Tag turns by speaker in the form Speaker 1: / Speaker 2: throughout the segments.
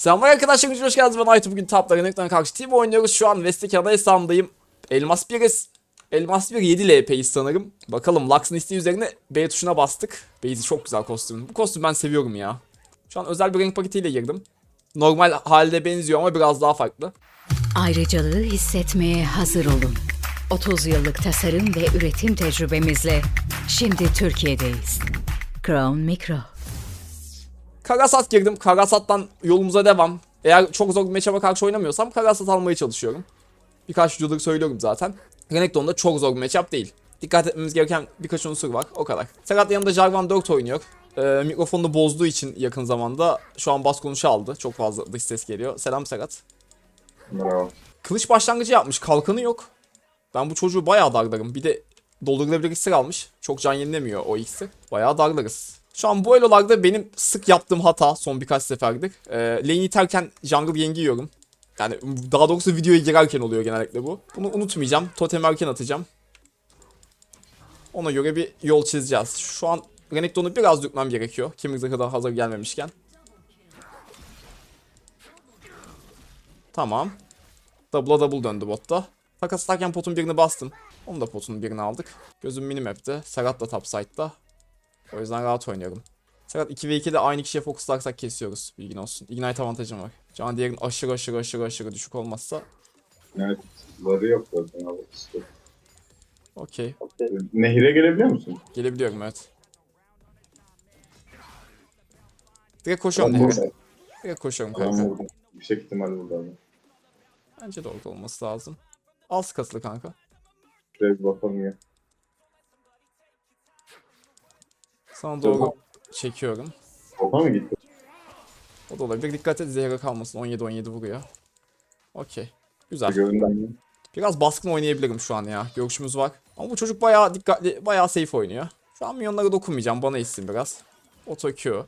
Speaker 1: Selamlar arkadaşlar, hoş geldiniz. Ben Aytu. Bugün Tap'la Renekton karşı team oynuyoruz. Şu an West'teki ada hesabındayım. Elmas 1'iz. Elmas 1 7 LP'yiz sanırım. Bakalım Lux'ın isteği üzerine B tuşuna bastık. Beyzi çok güzel kostümün. Bu kostümü ben seviyorum ya. Şu an özel bir renk paketiyle girdim. Normal halde benziyor ama biraz daha farklı.
Speaker 2: Ayrıcalığı hissetmeye hazır olun. 30 yıllık tasarım ve üretim tecrübemizle şimdi Türkiye'deyiz. Crown Micro.
Speaker 1: Karasat girdim. Karasat'tan yolumuza devam. Eğer çok zor bir matchup'a karşı oynamıyorsam Karasat almaya çalışıyorum. Birkaç videodur söylüyorum zaten. Renekton'da çok zor bir matchup değil. Dikkat etmemiz gereken birkaç unsur var. O kadar. Serhat yanında Jarvan 4 oynuyor. Ee, mikrofonunu bozduğu için yakın zamanda şu an bas konuşu aldı. Çok fazla dış ses geliyor. Selam Serhat.
Speaker 3: Merhaba.
Speaker 1: Kılıç başlangıcı yapmış. Kalkanı yok. Ben bu çocuğu bayağı darlarım. Bir de doldurulabilir iksir almış. Çok can yenilemiyor o iksir. Bayağı darlarız. Şu an bu elolarda benim sık yaptığım hata son birkaç seferdir. Ee, lane iterken jungle yengi yiyorum. Yani daha doğrusu videoya girerken oluyor genellikle bu. Bunu unutmayacağım. Totem erken atacağım. Ona göre bir yol çizeceğiz. Şu an Renekton'u biraz dürtmem gerekiyor. Zırhı daha hazır gelmemişken. Tamam. Double'a double döndü botta. Takas atarken potun birini bastım. Onu da potun birini aldık. Gözüm minimap'te. Serhat da topside'da. O yüzden rahat oynuyorum. Serhat 2 ve 2'de aynı kişiye fokuslarsak kesiyoruz. Bilgin olsun. Ignite avantajım var. Can diğerin aşırı aşırı aşırı aşırı düşük olmazsa.
Speaker 3: Evet. Varı yok zaten.
Speaker 1: Okey.
Speaker 3: Nehire gelebiliyor musun?
Speaker 1: Gelebiliyorum evet. Direkt koşuyorum
Speaker 3: Ben burada.
Speaker 1: Direkt koşuyorum
Speaker 3: Ben
Speaker 1: kanka.
Speaker 3: burada. Yüksek ihtimalle burada abi.
Speaker 1: Bence de orada olması lazım. Al kasılı kanka.
Speaker 3: Şuraya bir bakalım ya.
Speaker 1: Sana doğru çekiyorum.
Speaker 3: Opa mı gitti?
Speaker 1: O da olabilir. Dikkat et zehre kalmasın. 17-17 vuruyor. Okey. Güzel.
Speaker 3: Göründen
Speaker 1: Biraz baskın oynayabilirim şu an ya. Görüşümüz var. Ama bu çocuk bayağı dikkatli, bayağı safe oynuyor. Şu an milyonlara dokunmayacağım. Bana içsin biraz. Auto Q.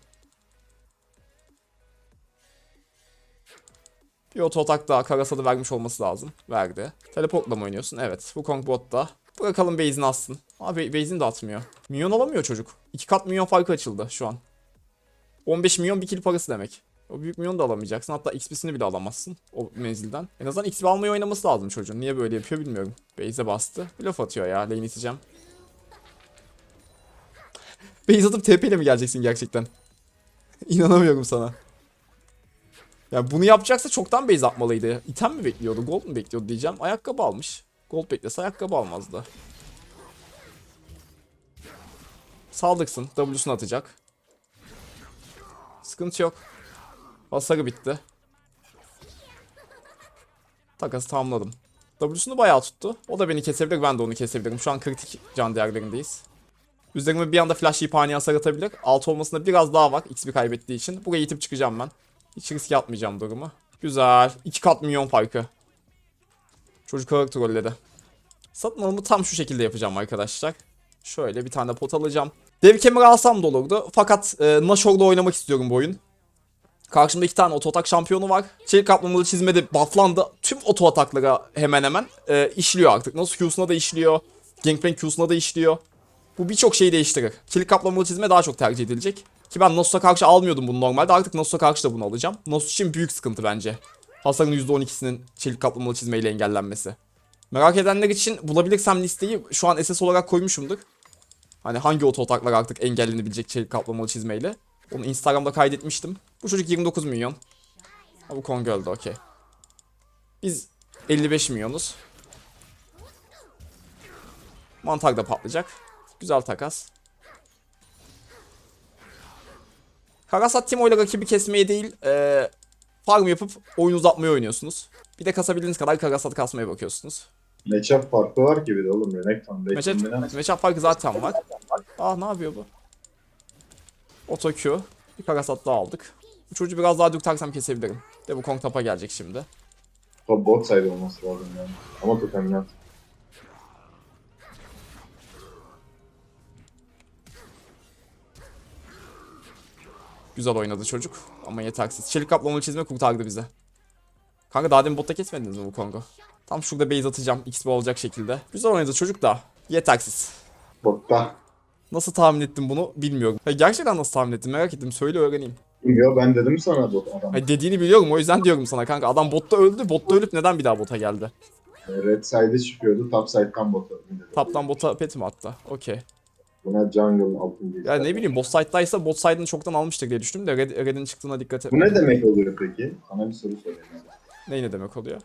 Speaker 1: Bir auto atak daha Karasad'ı vermiş olması lazım. Verdi. Teleportla mı oynuyorsun? Evet. Wukong botta. Bırakalım base'ini atsın. Abi base'ini de atmıyor. Milyon alamıyor çocuk. İki kat milyon farkı açıldı şu an. 15 milyon bir kill parası demek. O büyük milyon da alamayacaksın. Hatta XP'sini bile alamazsın o menzilden. En azından XP almayı oynaması lazım çocuğun. Niye böyle yapıyor bilmiyorum. Base'e bastı. Blöf atıyor ya. Lane iteceğim. Base atıp TP ile mi geleceksin gerçekten? İnanamıyorum sana. Ya bunu yapacaksa çoktan base atmalıydı. İtem mi bekliyordu? Gold mu bekliyordu diyeceğim. Ayakkabı almış. Gold beklese ayakkabı almazdı. Saldıksın. W'sunu atacak. Sıkıntı yok. Hasarı bitti. Takası tamamladım. W'sunu bayağı tuttu. O da beni kesebilir, ben de onu kesebilirim. Şu an kritik can değerlerindeyiz. Üzerime bir anda flash yiyip ani hasar atabilir. Alt olmasında biraz daha var XP kaybettiği için. Buraya itip çıkacağım ben. Hiç riske atmayacağım durumu. Güzel. 2 kat milyon farkı. Çocuk ağır trolledi. Satın alımı tam şu şekilde yapacağım arkadaşlar. Şöyle bir tane pot alacağım. Dev kemeri alsam da olurdu. Fakat e, Nashor'da oynamak istiyorum bu oyun. Karşımda iki tane oto atak şampiyonu var. Çelik kaplamalı çizmede bufflandı. Tüm oto ataklara hemen hemen e, işliyor artık. Nasıl Q'suna da işliyor. Gangplank Q'suna da işliyor. Bu birçok şeyi değiştirir. Çelik kaplamalı çizme daha çok tercih edilecek. Ki ben Nasus'a karşı almıyordum bunu normalde. Artık Nasus'a karşı da bunu alacağım. Nasus için büyük sıkıntı bence. Hasarın %12'sinin çelik kaplamalı çizmeyle engellenmesi. Merak edenler için bulabilirsem listeyi şu an SS olarak koymuşumdur. Hani hangi oto ataklar artık engellenebilecek çelik kaplamalı çizmeyle. Onu Instagram'da kaydetmiştim. Bu çocuk 29 milyon. Ha, bu Kong öldü okey. Biz 55 milyonuz. Mantar da patlayacak. Güzel takas. Karasat Timo ile rakibi kesmeye değil, ee, farm yapıp oyun uzatmayı oynuyorsunuz. Bir de kasabildiğiniz kadar Karasat kasmaya bakıyorsunuz.
Speaker 3: Matchup farkı var ki bir de oğlum. Renekton.
Speaker 1: Matchup,
Speaker 3: Matchup.
Speaker 1: farkı zaten var. Ah ne yapıyor bu? Auto Q. Bir Karasat daha aldık. Bu çocuğu biraz daha dürtersem kesebilirim. De bu Kong tapa gelecek şimdi.
Speaker 3: Top bot side olması lazım yani. Ama totemini at.
Speaker 1: Güzel oynadı çocuk ama yetersiz. Çelik kaplamalı çizme kurtardı bize. Kanka daha demin botta kesmediniz mi bu Kong'u? Tam şurada base atacağım XP olacak şekilde. Güzel oynadı çocuk da yetersiz.
Speaker 3: Botta.
Speaker 1: Nasıl tahmin ettim bunu bilmiyorum. Ya gerçekten nasıl tahmin ettim merak ettim söyle öğreneyim.
Speaker 3: Yo ben dedim sana bu adam.
Speaker 1: Hayır dediğini biliyorum o yüzden diyorum sana kanka. Adam botta öldü. Botta ölüp neden bir daha bota geldi?
Speaker 3: Red side'e çıkıyordu. Top side'dan bota.
Speaker 1: Taptan bota pet mi attı? Okey.
Speaker 3: Buna jungle altın değil.
Speaker 1: Ya ne bileyim bot side'daysa bot side'ını çoktan almıştır diye düşündüm de Red, Red'in çıktığına dikkat et.
Speaker 3: Bu ne demek oluyor peki? Sana bir soru sorayım.
Speaker 1: Ney ne demek oluyor?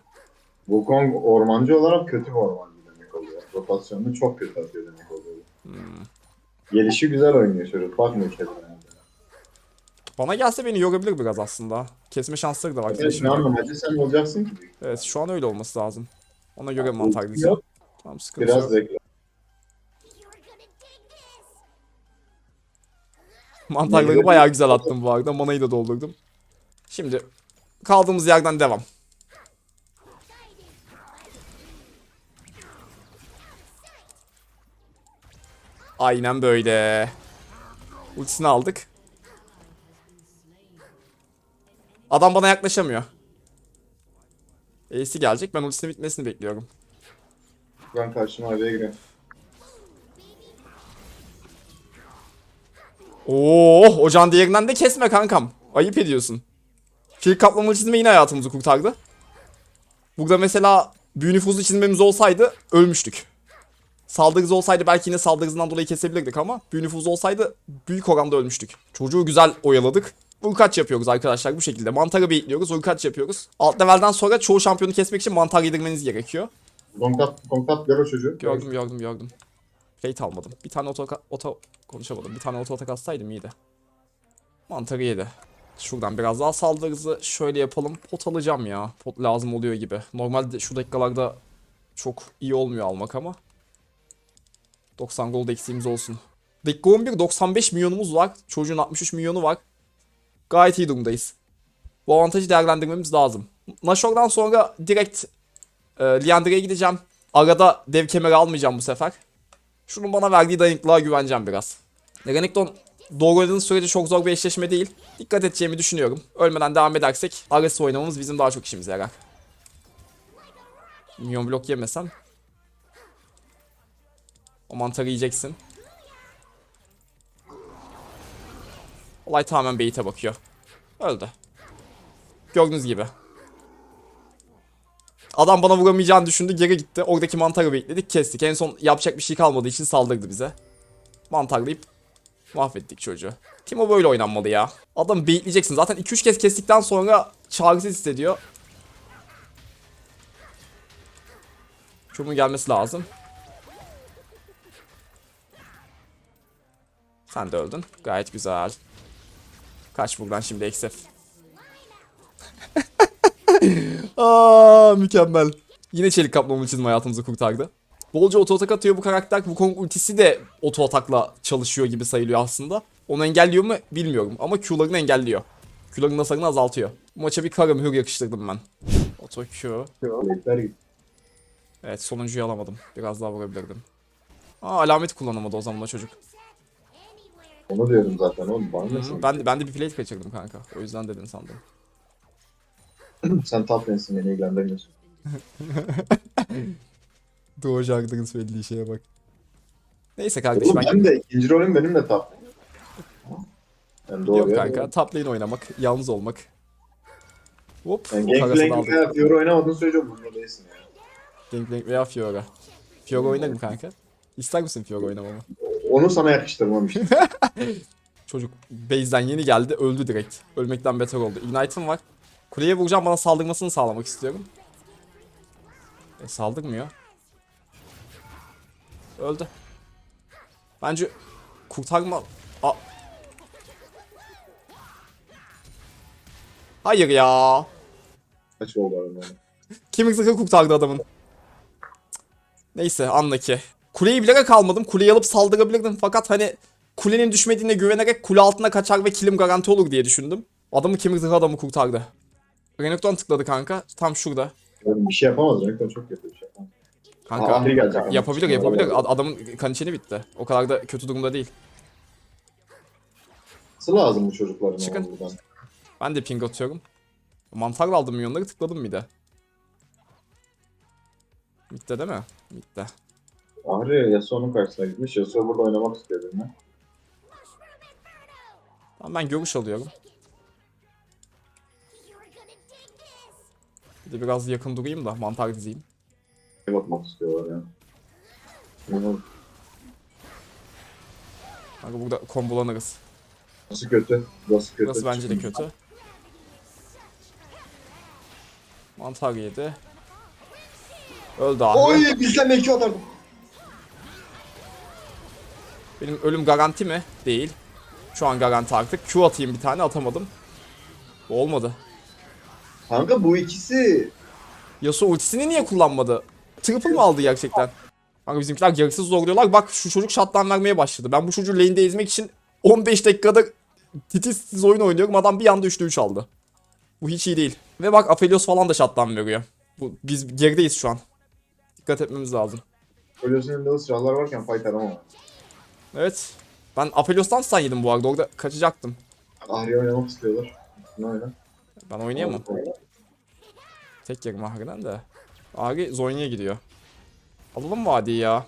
Speaker 3: Wukong ormancı olarak kötü bir ormancı demek oluyor. Rotasyonunu çok kötü atıyor demek oluyor.
Speaker 1: Hmm.
Speaker 3: Gelişi güzel oynuyor çocuk. Bakmıyor kendine.
Speaker 1: Bana gelse beni yorabilir biraz aslında. Kesme şansları da var.
Speaker 3: Evet,
Speaker 1: flash'im
Speaker 3: ne anlamacı sen olacaksın ki.
Speaker 1: Evet şu an öyle olması lazım. Ona göre
Speaker 3: Yok,
Speaker 1: mantarlayacağım. Tamam sıkıntı
Speaker 3: Biraz
Speaker 1: yok.
Speaker 3: bekle.
Speaker 1: Mantarları bayağı güzel attım bu arada. Manayı da doldurdum. Şimdi kaldığımız yerden devam. Aynen böyle. Ultisini aldık. Adam bana yaklaşamıyor. Ace'i gelecek. Ben ultisinin bitmesini bekliyorum.
Speaker 3: Ben karşıma araya gireyim.
Speaker 1: Oo, o can diğerinden de kesme kankam. Ayıp ediyorsun. Fil kaplamalı çizme yine hayatımızı kurtardı. Burada mesela büyü nüfuzlu çizmemiz olsaydı ölmüştük. Saldırız olsaydı belki yine saldırısından dolayı kesebilirdik ama büyü nüfuzu olsaydı büyük oranda ölmüştük. Çocuğu güzel oyaladık. Urkaç yapıyoruz arkadaşlar bu şekilde. Mantarı beyitliyoruz, urkaç yapıyoruz. Alt levelden sonra çoğu şampiyonu kesmek için mantar yedirmeniz gerekiyor.
Speaker 3: Kongtap, Kongtap gör o çocuğu.
Speaker 1: Gördüm gördüm gördüm. Fate almadım. Bir tane oto, oto konuşamadım. Bir tane oto atak atsaydım iyiydi. Mantarı yedi. Şuradan biraz daha saldırızı şöyle yapalım. Pot alacağım ya. Pot lazım oluyor gibi. Normalde şu dakikalarda çok iyi olmuyor almak ama. 90 gold eksiğimiz olsun. Dakika 11 95 milyonumuz var. Çocuğun 63 milyonu var. Gayet iyi durumdayız. Bu avantajı değerlendirmemiz lazım. Nashor'dan sonra direkt e, Liandry'e gideceğim. Arada dev kemeri almayacağım bu sefer. Şunun bana verdiği dayanıklılığa güveneceğim biraz. Renekton doğru oynadığınız sürece çok zor bir eşleşme değil. Dikkat edeceğimi düşünüyorum. Ölmeden devam edersek agresif oynamamız bizim daha çok işimize yarar. Minyon blok yemesem. O mantarı yiyeceksin. Olay tamamen beyite bakıyor. Öldü. Gördüğünüz gibi. Adam bana vuramayacağını düşündü geri gitti. Oradaki mantarı bekledik kestik. En son yapacak bir şey kalmadığı için saldırdı bize. Mantarlayıp mahvettik çocuğu. Timo böyle oynanmalı ya. Adam bekleyeceksin. Zaten 2-3 kez kestikten sonra çaresiz hissediyor. Şunun gelmesi lazım. Sen de öldün. Gayet güzel. Kaç buradan şimdi Eksef. Aa mükemmel. Yine çelik kaplamalı çizim hayatımızı kurtardı. Bolca oto atak atıyor bu karakter. Wukong ultisi de oto atakla çalışıyor gibi sayılıyor aslında. Onu engelliyor mu bilmiyorum ama Q'larını engelliyor. Q'ların hasarını azaltıyor. Bu maça bir kara mühür yakıştırdım ben. Oto Q. Evet sonuncuyu alamadım. Biraz daha vurabilirdim. Aa alameti kullanamadı o zaman da çocuk.
Speaker 3: Onu diyorum zaten oğlum. Bana ne
Speaker 1: Hı,
Speaker 3: sen?
Speaker 1: Ben, ben de bir plate kaçırdım kanka. O yüzden dedin sandım.
Speaker 3: Sen top lane'sin beni ilgilendirmiyorsun.
Speaker 1: Doğu Jagger'ın söylediği şeye bak. Neyse kardeşim
Speaker 3: Oğlum
Speaker 1: ben
Speaker 3: benim de ikinci rolüm benim de top. Ben doğru
Speaker 1: Yok
Speaker 3: ya.
Speaker 1: kanka. Top lane oynamak, yalnız olmak. Hop.
Speaker 3: Yani Gangplank veya Fiora oynamadığın sürece umurumda değilsin ya.
Speaker 1: Gangplank veya Fiora. Fiora oynarım kanka. İster misin Fiora oynamamı?
Speaker 3: Onu sana yakıştırmam işte.
Speaker 1: Çocuk base'den yeni geldi öldü direkt. Ölmekten beter oldu. Ignite'ım var. Kuleye vuracağım bana saldırmasını sağlamak istiyorum. E, saldırmıyor. Öldü. Bence kurtarma... A Hayır ya.
Speaker 3: Kaç oldu arada?
Speaker 1: Kimin zırhı kurtardı adamın. Neyse anla ki. Kuleyi bilerek almadım. Kuleyi alıp saldırabilirdim fakat hani kulenin düşmediğine güvenerek kule altına kaçar ve kilim garanti olur diye düşündüm. Adamı kimik zırhı adamı kurtardı. Renekton tıkladı kanka. Tam şurada.
Speaker 3: Bir şey yapamaz. Renekton çok kötü bir şey yapamaz.
Speaker 1: Kanka
Speaker 3: gelecek.
Speaker 1: yapabilir yapabilir. Ad- adamın kan içeni bitti. O kadar da kötü durumda değil.
Speaker 3: Nasıl lazım bu çocukların
Speaker 1: Çıkın.
Speaker 3: buradan?
Speaker 1: Ben de ping atıyorum. Mantarla aldım milyonları tıkladım bir de. Mid'de değil mi? Mid'de.
Speaker 3: Ahri Yasuo'nun karşısına gitmiş. Yasuo burada oynamak istiyor benimle.
Speaker 1: Tamam ben görüş alıyorum. Bir de biraz yakın durayım da mantar dizeyim.
Speaker 3: Ne bakmak istiyorlar ya. Bunu...
Speaker 1: Kanka burada kombolanırız.
Speaker 3: Nasıl kötü? Nasıl kötü?
Speaker 1: Burası bence de kötü. Mantar yedi. Öldü abi.
Speaker 3: Oy bizden belki atardım.
Speaker 1: Benim ölüm garanti mi? Değil. Şu an garanti artık. Q atayım bir tane atamadım. Bu Olmadı.
Speaker 3: Kanka bu ikisi
Speaker 1: Yasuo ultisini niye kullanmadı? Triple mı aldı gerçekten? Kanka bizimkiler gereksiz zorluyorlar. Bak şu çocuk shutdown vermeye başladı. Ben bu çocuğu lane'de ezmek için 15 dakikada titiz titiz oyun oynuyorum. Adam bir anda 3'te 3 aldı. Bu hiç iyi değil. Ve bak Aphelios falan da shutdown veriyor. Bu, biz gerideyiz şu an. Dikkat etmemiz lazım.
Speaker 3: Polios'un elinde o silahlar varken fight aramam.
Speaker 1: Evet. Ben Aphelios'tan stun yedim bu arada. Orada kaçacaktım.
Speaker 3: Ahri'ye oynamak istiyorlar. Ne oyna?
Speaker 1: Ben oynayamam. Tek yerim Ahri'den de. Ahri Zonya'ya gidiyor. Alalım Vadi'yi ya?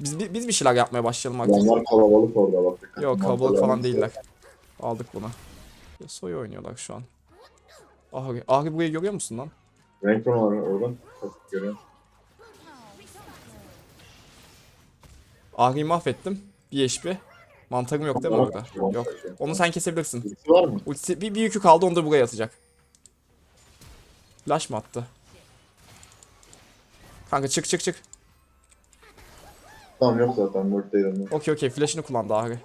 Speaker 1: Biz, bi- biz bir şeyler yapmaya başlayalım artık.
Speaker 3: Adamlar kalabalık orada bak.
Speaker 1: Yok kalabalık falan değiller. Aldık bunu. Soy oynuyorlar şu an. Ahri, Ahri burayı görüyor musun lan?
Speaker 3: Renk var oradan. Çok görüyorum.
Speaker 1: Ahri'yi mahvettim. Bir HP. Mantarım yok değil mi orada? Yok. Onu sen kesebilirsin.
Speaker 3: Ultisi var mı?
Speaker 1: Ultisi, bir, bir yükü kaldı onu da buraya atacak. Flash mı attı? Kanka çık çık çık.
Speaker 3: Tamam yok zaten. Work'teydim.
Speaker 1: Okey okey flash'ını kullandı Ahri.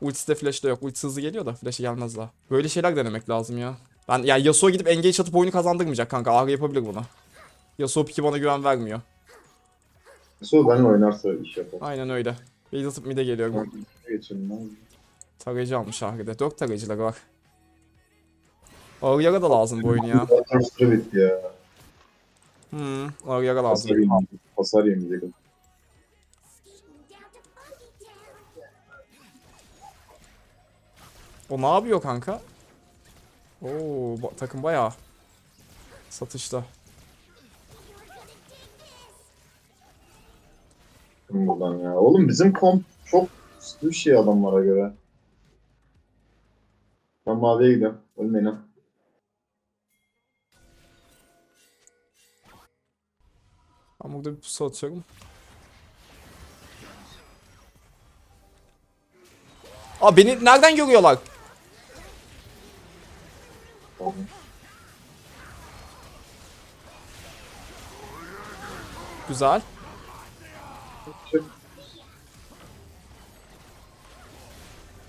Speaker 1: Ultisi de flash'ı da yok. Ultisi hızlı geliyor da flash'ı gelmez daha. Böyle şeyler denemek lazım ya. Ben yani Yasuo gidip engage atıp oyunu kazandırmayacak kanka. Ahri yapabilir bunu. Yasuo piki bana güven vermiyor.
Speaker 3: Su benimle oynarsa iş yapar.
Speaker 1: Aynen öyle. Base atıp mid'e geliyorum.
Speaker 3: Geçelim lan.
Speaker 1: Tarayıcı almış Ahri'de. 4 tarayıcıları var. Ağır da lazım bu oyun ya.
Speaker 3: Zaten süre bitti ya.
Speaker 1: Hmm, ağır lazım.
Speaker 3: Hasar yemeyecek. Hasar yemeyecek.
Speaker 1: O ne yapıyor kanka? Oo, takım bayağı satışta.
Speaker 3: Çıkın buradan ya. Oğlum bizim komp çok bir şey adamlara göre. Ben maviye gidiyorum. Ölmeyin.
Speaker 1: Ben burada bir pusu atıyorum. Aa beni nereden görüyorlar? Güzel.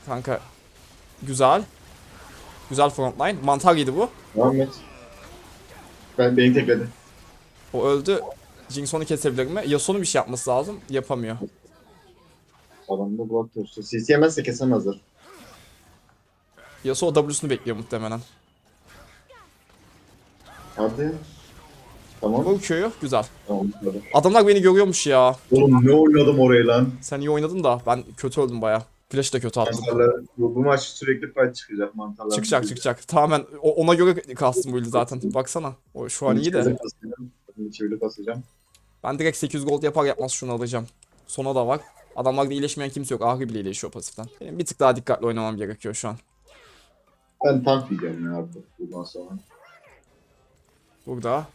Speaker 1: Kanka. Güzel. Güzel frontline. Mantar yedi bu.
Speaker 3: Et. Ben beni tekledi.
Speaker 1: O öldü. Jinx onu kesebilir mi? Yasuo'nun bir şey yapması lazım. Yapamıyor.
Speaker 3: Adamda Blood Toast'u. CC yemezse kesemezler.
Speaker 1: Yasuo W'sunu bekliyor muhtemelen.
Speaker 3: Hadi. Tamam.
Speaker 1: Bu Q'yu güzel.
Speaker 3: Tamam.
Speaker 1: Adamlar beni görüyormuş ya.
Speaker 3: Oğlum ne oynadım orayı lan.
Speaker 1: Sen iyi oynadın da ben kötü öldüm baya. Flash da kötü attım.
Speaker 3: Mantarlar, bu, bu maç sürekli fight çıkacak mantarlar.
Speaker 1: Çıkacak çıkacak. Tamamen o- ona göre kastım bu ildi zaten. Baksana. O şu an iyi de.
Speaker 3: Çeviri basacağım.
Speaker 1: Ben direkt 800 gold yapar yapmaz şunu alacağım. Sona da var. Adamlarda iyileşmeyen kimse yok. Ahri bile iyileşiyor pasiften. Benim bir tık daha dikkatli oynamam gerekiyor şu an.
Speaker 3: Ben tank diyeceğim ya artık bundan sonra.
Speaker 1: Burada.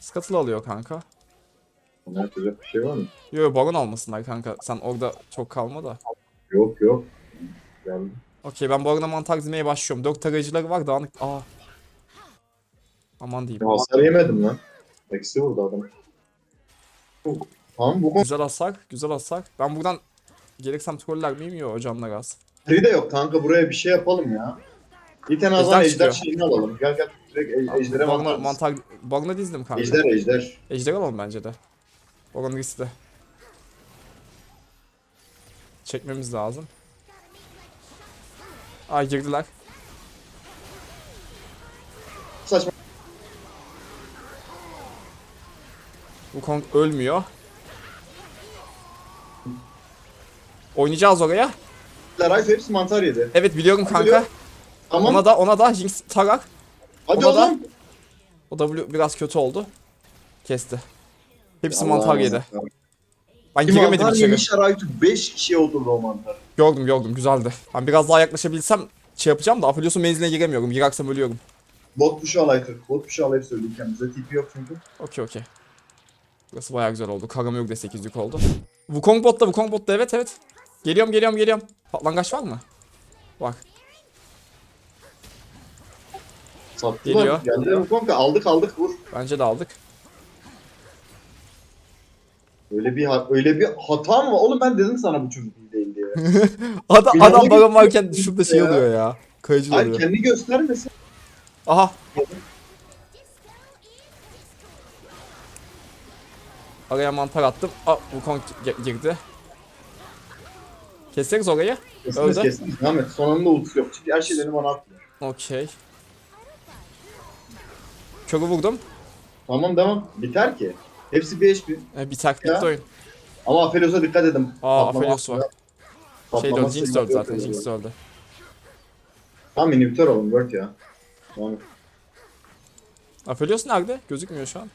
Speaker 1: Scuttle alıyor kanka.
Speaker 3: Ona yapacak bir şey var mı?
Speaker 1: Yo yo baron almasınlar kanka. Sen orada çok kalma da.
Speaker 3: Yok yok. Geldi.
Speaker 1: Okey ben barona mantar dizmeye başlıyorum. 4 tarayıcıları var dağınık. Aa. Aman diyeyim.
Speaker 3: Ya hasar yemedim lan. Eksi vurdu adam. Tamam bu
Speaker 1: Güzel hasar. Güzel hasar. Ben buradan gelirsem troller miyim? Yo canlar az.
Speaker 3: kontri de yok kanka buraya bir şey yapalım ya. Bir tane azan
Speaker 1: Ejder
Speaker 3: şeyini alalım. Gel gel direkt ej- ejdere mantar.
Speaker 1: mantar, barona dizdim kanka.
Speaker 3: Ejder ejder.
Speaker 1: Ejder alalım bence de. Baron riskli. Çekmemiz lazım. Ay girdiler.
Speaker 3: Saçma.
Speaker 1: Bu Kong ölmüyor. Oynayacağız oraya.
Speaker 3: Rife hepsi mantar yedi.
Speaker 1: Evet biliyorum kanka.
Speaker 3: Tamam.
Speaker 1: Ona da ona da Jinx tarak.
Speaker 3: Hadi
Speaker 1: ona da-
Speaker 3: oğlum.
Speaker 1: O W biraz kötü oldu. Kesti. Hepsi
Speaker 3: Allah
Speaker 1: mantar yedi.
Speaker 3: Allah.
Speaker 1: Ben
Speaker 3: Bir
Speaker 1: giremedim
Speaker 3: mantar
Speaker 1: içeri.
Speaker 3: yemiş Rife 5 kişiye oturdu o mantar.
Speaker 1: Gördüm gördüm güzeldi. Ben biraz daha yaklaşabilsem şey yapacağım da Aphelios'un menziline giremiyorum. Girersem ölüyorum.
Speaker 3: Bot puşu alayı Türk. Bot puşu alayı söyleyeceğim. Bize TP yok çünkü.
Speaker 1: Okey okey. Burası bayağı güzel oldu. Karamyok da 8 oldu. Wukong botta Wukong botta evet evet. Geliyorum geliyorum geliyorum. Patlangaç var mı? Bak.
Speaker 3: Sattılar.
Speaker 1: Geliyor.
Speaker 3: Geldi bu kanka. Aldık aldık vur.
Speaker 1: Bence de aldık.
Speaker 3: Öyle bir ha- öyle bir hata mı? Oğlum ben dedim sana bu çocuk iyi değil diye.
Speaker 1: Adam,
Speaker 3: Bir
Speaker 1: adam
Speaker 3: tane
Speaker 1: baron varken şurada şey
Speaker 3: ya.
Speaker 1: oluyor ya. Kayıcı
Speaker 3: Hayır
Speaker 1: oluyor.
Speaker 3: kendi göstermesin.
Speaker 1: Aha. Araya mantar attım. Aa Wukong gi- girdi. Keseriz orayı.
Speaker 3: Kesiniz
Speaker 1: Öldü.
Speaker 3: kesiniz. Devam et. Sonunda ultisi yok. Çünkü her şeylerini bana atıyor.
Speaker 1: Okey. Körü vurdum.
Speaker 3: Tamam devam. Biter ki. Hepsi bir HP.
Speaker 1: E, biter bitti
Speaker 3: Ya.
Speaker 1: oyun.
Speaker 3: Ama Aphelios'a dikkat edin.
Speaker 1: Aa
Speaker 3: Patlama-
Speaker 1: Aphelios var. Şey de
Speaker 3: patlaması
Speaker 1: Jinx de öldü
Speaker 3: yok
Speaker 1: zaten.
Speaker 3: öyle.
Speaker 1: Jinx de öldü.
Speaker 3: Tamam inhibitor olun. Word ya. Tamam.
Speaker 1: Aphelios nerede? Gözükmüyor şu an.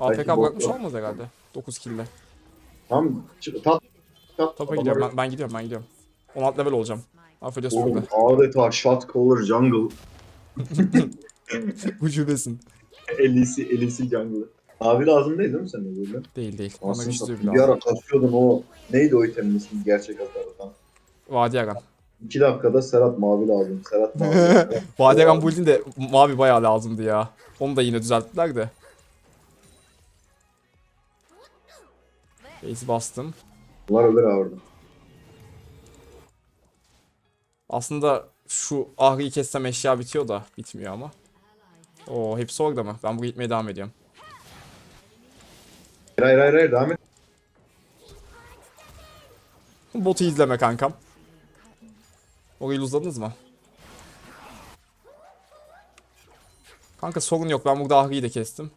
Speaker 3: Belki
Speaker 1: APK
Speaker 3: bot
Speaker 1: bırakmış
Speaker 3: yok.
Speaker 1: olmaz herhalde. 9 kill'le.
Speaker 3: Tamam. Çık, tat. tat
Speaker 1: Topa gidiyorum ben, ben gidiyorum ben gidiyorum. 16 level olacağım. Aphelios burada.
Speaker 3: Oğlum adeta shot caller jungle.
Speaker 1: Ucubesin.
Speaker 3: Elisi, Elisi jungle. Abi lazım değil değil mi senin böyle?
Speaker 1: Değil değil.
Speaker 3: Aslında
Speaker 1: güçlü bir
Speaker 3: bir
Speaker 1: lazım.
Speaker 3: ara kasıyordun o. Neydi o itemin ismi gerçek hasarı
Speaker 1: Vadi Aran.
Speaker 3: 2 dakikada Serhat mavi lazım. Serhat mavi. Serhat-
Speaker 1: Vadi Aran build'in de mavi bayağı lazımdı ya. Onu da yine düzelttiler de. Base bastım.
Speaker 3: Bunlar ölür orada.
Speaker 1: Aslında şu ahriyi kessem eşya bitiyor da bitmiyor ama. Oo hepsi orada mı? Ben buraya gitmeye devam ediyorum.
Speaker 3: Hayır hayır hayır devam et.
Speaker 1: Botu izleme kankam. Orayı uzadınız mı? Kanka sorun yok. Ben burada ahriyi de kestim.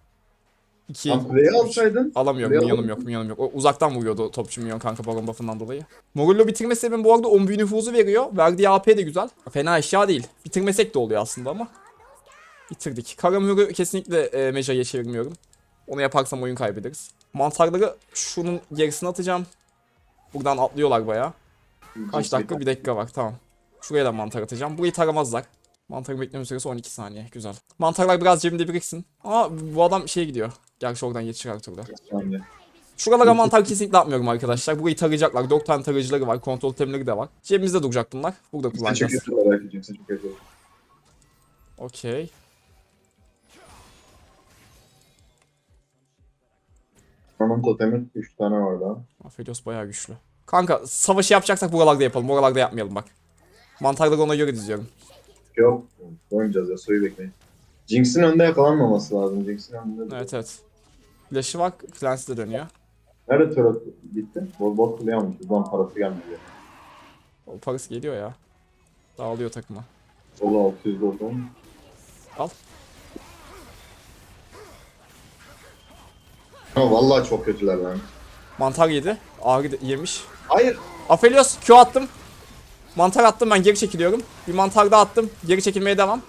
Speaker 1: İki
Speaker 3: kuleyi alsaydın.
Speaker 1: alamıyorum.
Speaker 3: Kuleyi
Speaker 1: Minyonum yok. Minyonum yok. O uzaktan vuruyordu topçu minyon kanka baron buff'ından dolayı. Morullo bitirme sebebim bu arada 10 büyü nüfuzu veriyor. Verdiği AP de güzel. Fena eşya değil. Bitirmesek de oluyor aslında ama. Bitirdik. Karamür'ü kesinlikle e, Meja'ya çevirmiyorum. Onu yaparsam oyun kaybederiz. Mantarları şunun gerisine atacağım. Buradan atlıyorlar bayağı. Kaç dakika? Bir dakika var tamam. Şuraya da mantar atacağım. Burayı taramazlar. Mantarın bekleme süresi 12 saniye. Güzel. Mantarlar biraz cebimde biriksin. Ama bu adam şeye gidiyor. Gerçi oradan geçecek her türlü. Şuralara mantar kesinlikle atmıyorum arkadaşlar. Burayı tarayacaklar. 4 tane tarayıcıları var. Kontrol temleri de var. Cebimizde duracak bunlar. Burada kullanacağız. Okey.
Speaker 3: Onun totemi 3 tane var daha.
Speaker 1: Aphelios bayağı güçlü. Kanka savaşı yapacaksak buralarda yapalım. Oralarda yapmayalım bak. Mantarları ona göre diziyorum.
Speaker 3: Yok. Oynayacağız ya. Suyu bekleyin. Jinx'in önde yakalanmaması lazım. Jinx'in önünde.
Speaker 1: Evet evet. Flash'ı var. Clancy de dönüyor.
Speaker 3: Nerede turret gitti? Bot bot kuleye almış. Buradan parası gelmedi.
Speaker 1: O parası geliyor ya. Dağılıyor takıma.
Speaker 3: Solo 600 doldum.
Speaker 1: Al.
Speaker 3: Ama vallahi çok kötüler lan.
Speaker 1: Mantar yedi. Ağrı de- yemiş.
Speaker 3: Hayır.
Speaker 1: Aphelios Q attım. Mantar attım ben geri çekiliyorum. Bir mantar daha attım. Geri çekilmeye devam.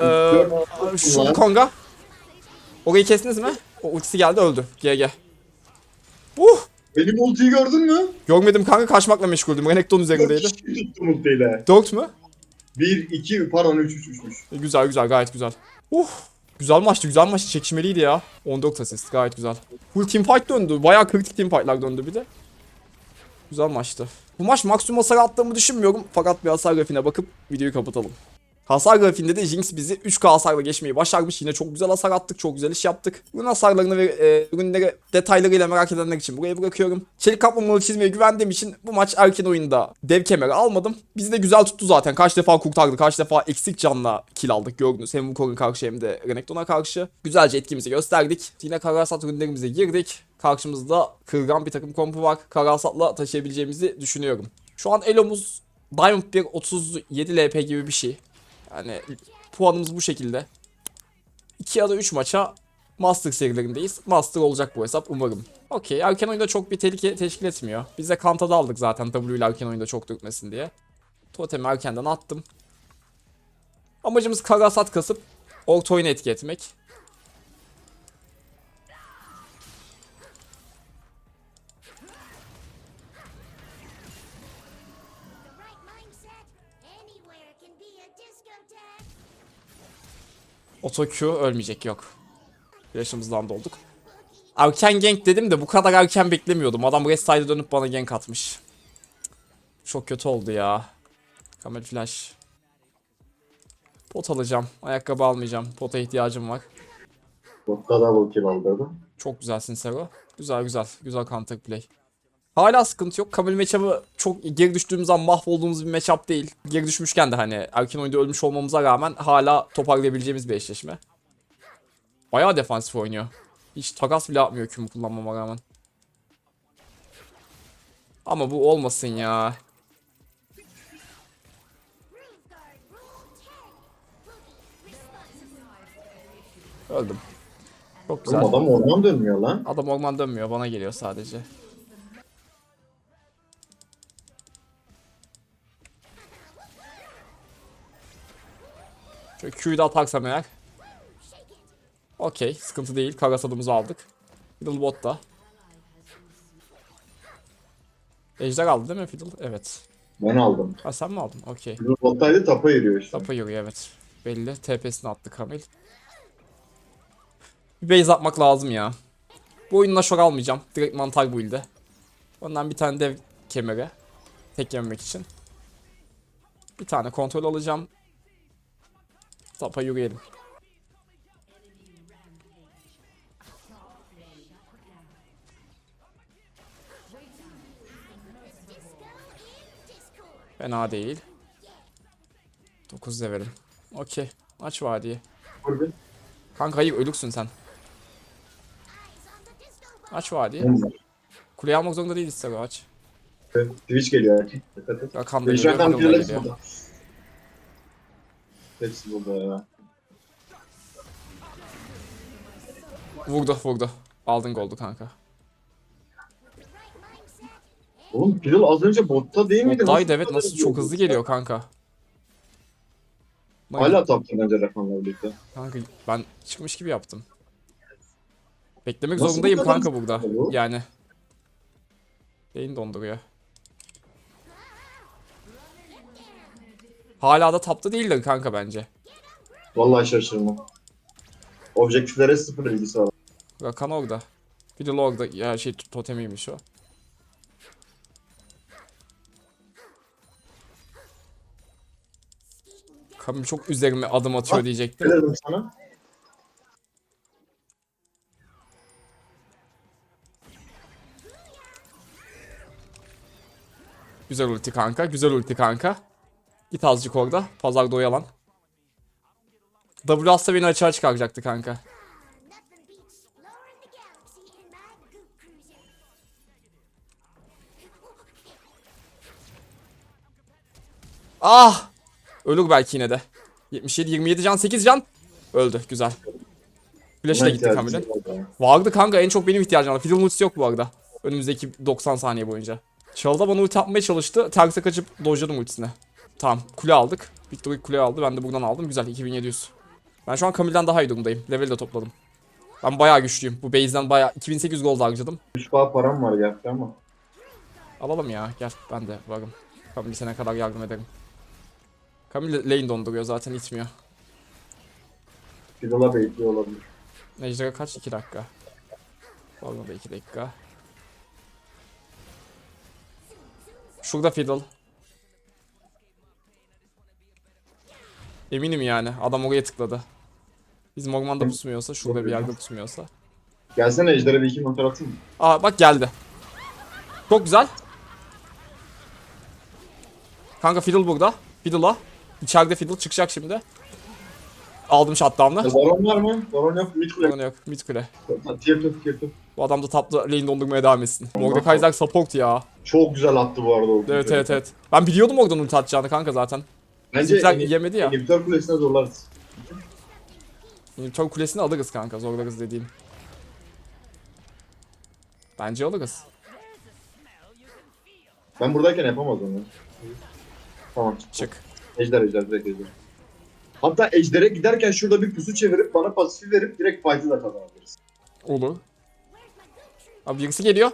Speaker 1: Ee, şu. Konga. Orayı kestiniz mi? O ultisi geldi öldü. GG. Uh!
Speaker 3: Benim ultiyi gördün mü?
Speaker 1: Görmedim kanka kaçmakla meşguldüm. Renekton üzerindeydi.
Speaker 3: Tuttum ultiyle.
Speaker 1: 4 mü?
Speaker 3: 1, 2, pardon 3, 3, 3'müş.
Speaker 1: E, Güzel güzel gayet güzel. Uh! Güzel maçtı güzel maçtı çekişmeliydi ya. 14 asist gayet güzel. Full team fight döndü. Bayağı kritik team fightlar döndü bir de. Güzel maçtı. Bu maç maksimum hasar attığımı düşünmüyorum. Fakat bir hasar grafiğine bakıp videoyu kapatalım. Hasar grafiğinde de Jinx bizi 3K hasarla geçmeyi başarmış. Yine çok güzel hasar attık. Çok güzel iş yaptık. Ürün hasarlarını ve e, ürünleri detaylarıyla merak edenler için buraya bırakıyorum. Çelik kaplamalı çizmeye güvendiğim için bu maç erken oyunda dev kemeri almadım. Bizi de güzel tuttu zaten. Kaç defa kurtardı. Kaç defa eksik canla kill aldık gördünüz. Hem Wukong'a karşı hem de Renekton'a karşı. Güzelce etkimizi gösterdik. Yine Karasat ürünlerimize girdik. Karşımızda kırgan bir takım kompu var. Karasat'la taşıyabileceğimizi düşünüyorum. Şu an Elo'muz Diamond 1 37 LP gibi bir şey. Yani puanımız bu şekilde. 2 ya da 3 maça Master serilerindeyiz. Master olacak bu hesap umarım. Okey erken oyunda çok bir tehlike teşkil etmiyor. Biz de Kanta'da aldık zaten W ile erken oyunda çok dökmesin diye. Totemi erkenden attım. Amacımız karasat kasıp orta oyunu etki etmek. Auto Q ölmeyecek yok. Flash'ımızdan dolduk. Erken gank dedim de bu kadar erken beklemiyordum. Adam rest dönüp bana gank atmış. Çok kötü oldu ya. Kamel flash. Pot alacağım. Ayakkabı almayacağım. Pota ihtiyacım var.
Speaker 3: Botta double kill aldırdım.
Speaker 1: Çok güzelsin Sero. Güzel güzel. Güzel counter play. Hala sıkıntı yok. Kamil matchup'ı çok geri düştüğümüz zaman mahvolduğumuz bir matchup değil. Geri düşmüşken de hani erken oyunda ölmüş olmamıza rağmen hala toparlayabileceğimiz bir eşleşme. Bayağı defansif oynuyor. Hiç takas bile yapmıyor kümü kullanmama rağmen. Ama bu olmasın ya. Öldüm. Çok güzel.
Speaker 3: Oğlum adam orman dönmüyor lan.
Speaker 1: Adam orman dönmüyor bana geliyor sadece. Şöyle Q'yu da atarsam eğer. Okey sıkıntı değil. Karasadımızı aldık. Fiddle bot da. Ejder aldı değil mi Fiddle? Evet.
Speaker 3: Ben aldım.
Speaker 1: Ha sen mi aldın? Okey.
Speaker 3: Bizim bottaydı tapa yürüyor işte.
Speaker 1: Tapa yürüyor evet. Belli. TP'sini attı Kamil. Bir base atmak lazım ya. Bu oyunla şok almayacağım. Direkt mantar build'e. Ondan bir tane dev kemeri. Tek yememek için. Bir tane kontrol alacağım. Tapa yürüyelim. Fena değil. 9 verim. Okey. Aç vadiyi.
Speaker 3: Vur bir.
Speaker 1: Kanka hayır ölüksün sen. Aç vadiyi. Kuleyi almak zorunda değiliz tabii aç.
Speaker 3: Twitch geliyor erkek. Dikkat et.
Speaker 1: Rakan da
Speaker 3: Twitch
Speaker 1: geliyor,
Speaker 3: Rakan
Speaker 1: Fiddle da
Speaker 3: hepsi
Speaker 1: geliyor.
Speaker 3: Hepsi burada ya.
Speaker 1: Vurdu vurdu. Aldın goldu kanka.
Speaker 3: Oğlum Fiddle az önce botta değil miydi?
Speaker 1: Bottaydı evet nasıl çok hızlı geliyor kanka. Lan
Speaker 3: Hala taptı bence Rakan'la birlikte.
Speaker 1: Kanka ben çıkmış gibi yaptım. Beklemek
Speaker 3: Nasıl
Speaker 1: zorundayım kanka burada.
Speaker 3: bu?
Speaker 1: Yani. Beyin donduruyor. Hala da tapta değildir kanka bence.
Speaker 3: Vallahi şaşırma. Objektiflere sıfır ilgisi var.
Speaker 1: Rakan orada. Bir de orada ya şey totemiymiş o. Kamil çok üzerime adım atıyor
Speaker 3: Ah,
Speaker 1: diyecektim.
Speaker 3: Ne dedim sana?
Speaker 1: Güzel ulti kanka. Güzel ulti kanka. Git azıcık orada. Pazarda oyalan. W aslında beni açığa çıkaracaktı kanka. Ah! Ölür belki yine de. 77, 27 can, 8 can. Öldü. Güzel. Flash'ı da
Speaker 3: Buna
Speaker 1: gitti Kamil'in. Vardı kanka en çok benim ihtiyacım var. Fiddle ultisi yok bu arada. Önümüzdeki 90 saniye boyunca. Çalda bana ulti atmaya çalıştı. Terse kaçıp dojladım ultisine. Tamam kule aldık. Victory kule aldı. Ben de buradan aldım. Güzel 2700. Ben şu an Camille'den daha iyi durumdayım. Level de topladım. Ben bayağı güçlüyüm. Bu base'den bayağı 2800 gold harcadım.
Speaker 3: 3 bağ param var gerçi ama.
Speaker 1: Alalım ya. Gel ben de varım. Camille sene kadar yardım ederim. Camille lane donduruyor zaten itmiyor.
Speaker 3: Fiddle'a baitliyor olabilir.
Speaker 1: Ejder'e kaç? 2 dakika. Olmadı 2 dakika. Şurada Fiddle. Eminim yani. Adam oraya tıkladı. Bizim ormanda pusmuyorsa, şurada bir yerde pusmuyorsa.
Speaker 3: Gelsene Ejder'e bir iki motor atayım mı?
Speaker 1: Aa bak geldi. Çok güzel. Kanka Fiddle burada. Fiddle'a. İçeride Fiddle çıkacak şimdi. Aldım shutdown'ı.
Speaker 3: Ya Baron var mı? Baron yok. Mid kule.
Speaker 1: Sorun yok. Mid kule.
Speaker 3: Tier 2, tier 2.
Speaker 1: Bu adam da tapta lane dondurmaya devam etsin. Mordekaiser support ya.
Speaker 3: Çok güzel attı bu arada o.
Speaker 1: Evet evet evet. Ben biliyordum oradan ulti atacağını kanka zaten.
Speaker 3: Bence Eni-
Speaker 1: yemedi ya.
Speaker 3: Inhibitor kulesine zorlarız.
Speaker 1: Çok kulesini alırız kanka zorlarız dediğim. Bence alırız.
Speaker 3: Ben buradayken yapamaz onu. Tamam.
Speaker 1: Çık.
Speaker 3: Ejder ejder direkt ejder. Hatta ejdere giderken şurada bir pusu çevirip bana pasifi verip direkt fight'ı da kazanabiliriz.
Speaker 1: Olur. Abi birisi geliyor.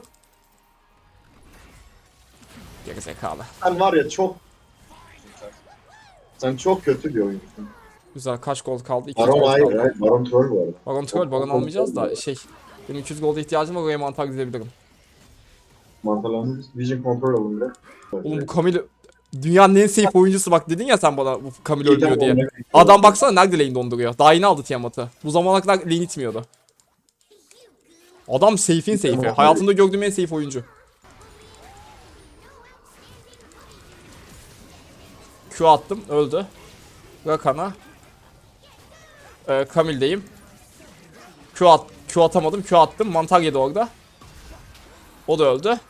Speaker 1: Gerizekalı.
Speaker 3: Sen var ya çok... Sen çok kötü bir oyuncusun.
Speaker 1: Güzel kaç gol kaldı? 2
Speaker 3: Baron
Speaker 1: gol
Speaker 3: hayır,
Speaker 1: kaldı.
Speaker 3: hayır. Baron troll bu arada.
Speaker 1: Baron troll, baron almayacağız da şey. Benim 200 golda ihtiyacım var oraya mantar dizebilirim.
Speaker 3: Mantarlandı. Vision control alın direkt.
Speaker 1: Oğlum bu Camille dünyanın en safe oyuncusu bak dedin ya sen bana bu Camille
Speaker 3: İyi,
Speaker 1: ölmüyor
Speaker 3: tamam,
Speaker 1: diye. Adam baksana nerede lane donduruyor. Daha yeni aldı Tiamat'ı. Bu zamana kadar lane itmiyordu. Adam safe'in safe'i.
Speaker 3: Tamam.
Speaker 1: Hayatımda gördüğüm en safe oyuncu. Q attım öldü. Rakan'a. Ee, Camille'deyim. Q, at, Q atamadım. Q attım. Mantar yedi orada. O da öldü.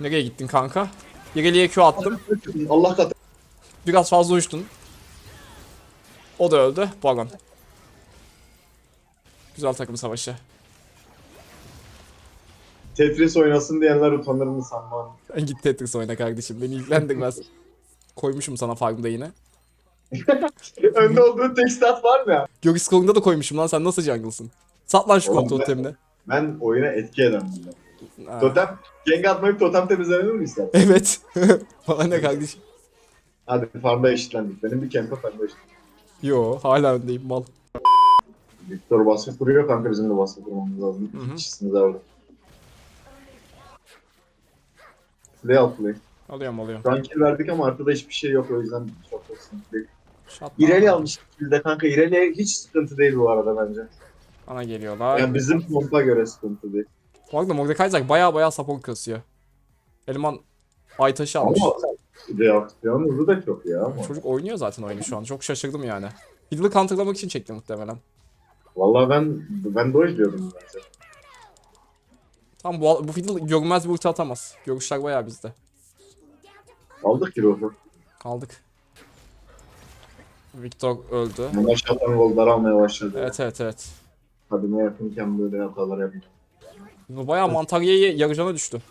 Speaker 1: Nereye gittin kanka? İleriye Q attım.
Speaker 3: Allah katı.
Speaker 1: Biraz fazla uçtun. O da öldü. Baron. Güzel takım savaşı.
Speaker 3: Tetris oynasın diyenler utanır mı sanmam.
Speaker 1: Git Tetris oyna kardeşim. Beni ilgilendirmez. Koymuşum sana farmda yine.
Speaker 3: Önde olduğu tek stat var mı ya?
Speaker 1: Görüş skorunda da koymuşum lan sen nasıl jungle'sın? Sat lan şu
Speaker 3: Oğlum
Speaker 1: kontrol
Speaker 3: ben-
Speaker 1: totemini.
Speaker 3: Ben oyuna etki eden. Totem, gank atmayıp totem temizlememi mi ister?
Speaker 1: Evet. Bana ne kardeşim?
Speaker 3: Hadi farmda eşitlendik. Benim bir camp'e farmda eşitlendik.
Speaker 1: Yo hala öndeyim mal.
Speaker 3: Victor baskı kuruyor kanka bizim de baskı kurmamız lazım.
Speaker 1: Hı hı.
Speaker 3: İkisini de. Play al play.
Speaker 1: Alıyorum alıyorum.
Speaker 3: Şu an kill verdik ama arkada hiçbir şey yok o yüzden çok da sıkıntı değil. İreli almış kill'de kanka. İreli hiç sıkıntı değil bu arada bence.
Speaker 1: Bana geliyorlar.
Speaker 3: Yani bizim pompa göre sıkıntı değil.
Speaker 1: Bu arada Mordekaiser baya baya support kasıyor. Eleman ay taşı almış.
Speaker 3: Ama reaksiyon hızı da çok ya. Ama.
Speaker 1: Çocuk oynuyor zaten oyunu şu an. Çok şaşırdım yani. Fiddle'ı counterlamak için çekti muhtemelen.
Speaker 3: Vallahi ben ben de o izliyordum bence.
Speaker 1: Tamam bu, bu Fiddle görünmez bir ulti atamaz. Görüşler bayağı bizde.
Speaker 3: Aldık ki ruhu.
Speaker 1: Kaldık. Victor öldü.
Speaker 3: Bunlar şatan gollar almaya başladı.
Speaker 1: Evet evet evet.
Speaker 3: Kadime yakınken böyle hatalar yapıyor.
Speaker 1: Bu bayağı Mantarya'yı yarıcana düştü.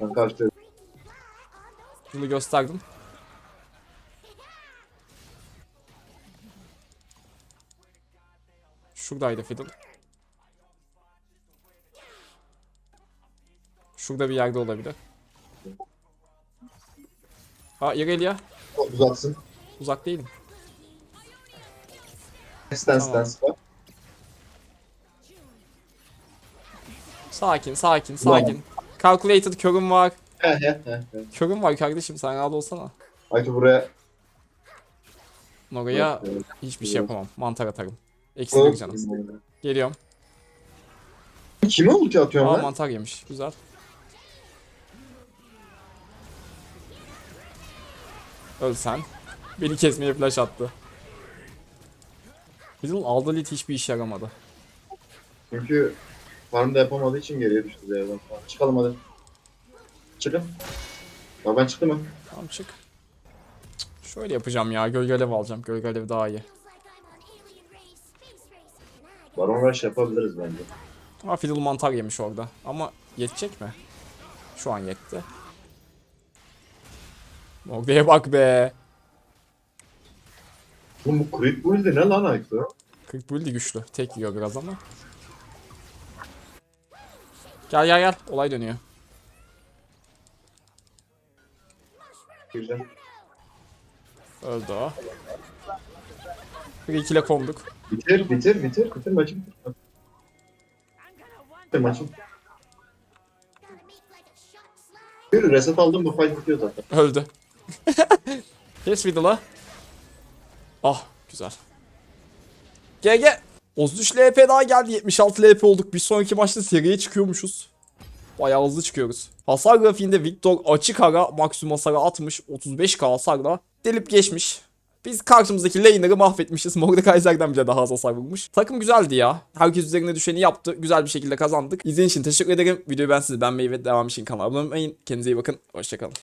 Speaker 3: Ben karşı
Speaker 1: Bunu gösterdim. Şuradaydı Fiddle. Şurada bir yerde olabilir. Aa Irelia.
Speaker 3: uzatsın.
Speaker 1: Uzak değilim.
Speaker 3: Stance
Speaker 1: Tamam.
Speaker 3: stance var.
Speaker 1: Sakin sakin sakin. Calculated körüm var. Körüm var kardeşim sen rahat olsana.
Speaker 3: Aytu buraya
Speaker 1: Oraya hiçbir şey yapamam. Mantar atarım. Eksilir canım. Geliyorum.
Speaker 3: Kime ulti atıyorum
Speaker 1: Aa
Speaker 3: ben?
Speaker 1: mantar yemiş. Güzel. Öl sen. Beni kesmeye flash attı. Fiddle aldığı lead hiçbir işe yaramadı.
Speaker 3: Çünkü farmda yapamadığı için geriye düştü yerden falan. Çıkalım hadi. Çıkın. Ya ben çıktım mı?
Speaker 1: Tamam çık. Şöyle yapacağım ya. Gölge alev alacağım. Gölge alev daha iyi.
Speaker 3: Baron Rush yapabiliriz bence.
Speaker 1: Ama Fiddle mantar yemiş orada. Ama yetecek mi? Şu an yetti. Oraya bak be.
Speaker 3: Oğlum bu crit build de ne lan Aytu?
Speaker 1: 40 build güçlü. Tek yiyor biraz ama. Gel gel gel. Olay dönüyor.
Speaker 3: Gireceğim.
Speaker 1: Öldü o. Bir ikile konduk.
Speaker 3: Bitir bitir bitir. Bitir maçı bitir. Bitir maçı. Bir reset aldım bu fight bitiyor zaten.
Speaker 1: Öldü. Kes Fiddle'ı. Ah güzel. GG. 33 LP daha geldi. 76 LP olduk. Bir sonraki maçta seriye çıkıyormuşuz. Bayağı hızlı çıkıyoruz. Hasar grafiğinde Victor açık ara maksimum hasara atmış. 35k hasarla delip geçmiş. Biz karşımızdaki laner'ı mahvetmişiz. Mordekaiser'den bile daha az hasar vurmuş. Takım güzeldi ya. Herkes üzerine düşeni yaptı. Güzel bir şekilde kazandık. İzlediğiniz için teşekkür ederim. Videoyu ben size beğenmeyi ve devam için kanala abone olmayı. Kendinize iyi bakın. Hoşçakalın.